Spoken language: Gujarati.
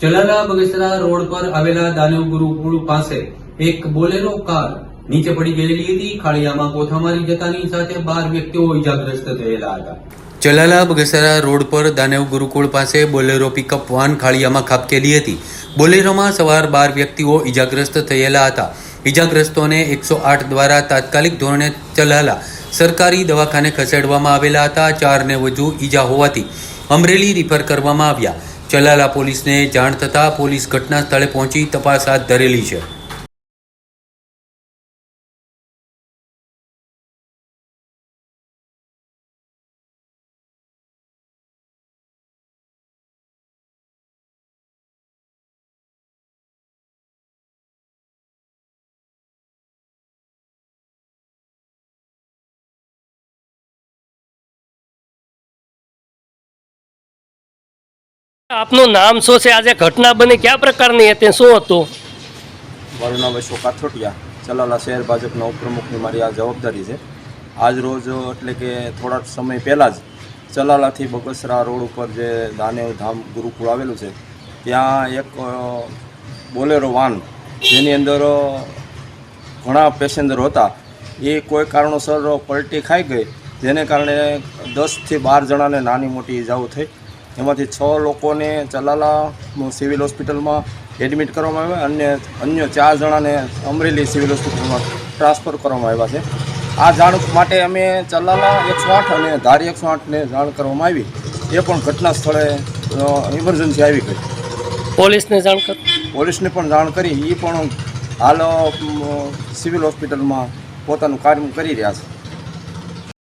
ચલાલા બગસરા રોડ પર આવેલા દાનવ ગુરુકુળ પાસે એક બોલેરો કાર નીચે પડી ગયેલી હતી. ખાળિયામાં કોથામારી જતાની સાથે બાર વ્યક્તિઓ ઇજાગ્રસ્ત થયેલા હતા. ચલાલા બગસરા રોડ પર દાનવ ગુરુકુળ પાસે બોલેરો પિકઅપ વાન ખાળિયામાં ખાબકેલી હતી. બોલેરોમાં સવાર બાર વ્યક્તિઓ ઇજાગ્રસ્ત થયેલા હતા. ઇજાગ્રસ્તોને એકસો આઠ દ્વારા તાત્કાલિક ધોરણે ચલાલા સરકારી દવાખાને ખસેડવામાં આવેલા હતા. ચારને વધુ ઈજા હોવાથી અમરેલી રિફર કરવામાં આવ્યા. ચલાલા પોલીસને જાણ થતાં પોલીસ ઘટના સ્થળે પહોંચી તપાસ હાથ ધરેલી છે. આપનું નામ શું છે? આજે ઘટના બની કયા પ્રકારની હતી? શું હતું? મારું નામ અશોક કાથોટિયા ચલાલા શહેર ભાજપના ઉપપ્રમુખની મારી આ જવાબદારી છે. આજ રોજ, એટલે કે થોડાક સમય પહેલાં જ, ચલાલાથી બગસરા રોડ ઉપર જે દાનેવ ધામ ગુરુકુળ આવેલું છે, ત્યાં એક બોલેરો વાન, જેની અંદર ઘણા પેસેન્જર હતા. એ કોઈ કારણોસર પલટી ખાઈ ગઈ. જેને કારણે દસથી બાર જણાને નાની મોટી ઈજાઓ થઈ. એમાંથી છ લોકોને ચલાલા સિવિલ હોસ્પિટલમાં એડમિટ કરવામાં આવ્યા અને અન્ય ચાર જણાને અમરેલી સિવિલ હોસ્પિટલમાં ટ્રાન્સફર કરવામાં આવ્યા છે. આ જાણ માટે અમે ચલાલા એકસો આઠ અને ધારી એકસો આઠને જાણ કરવામાં આવી. એ પણ ઘટના સ્થળે ઇમરજન્સી આવી ગઈ. પોલીસને જાણ કર? પોલીસને પણ જાણ કરી. એ પણ હાલ સિવિલ હોસ્પિટલમાં પોતાનું કાર્ય કરી રહ્યા છે.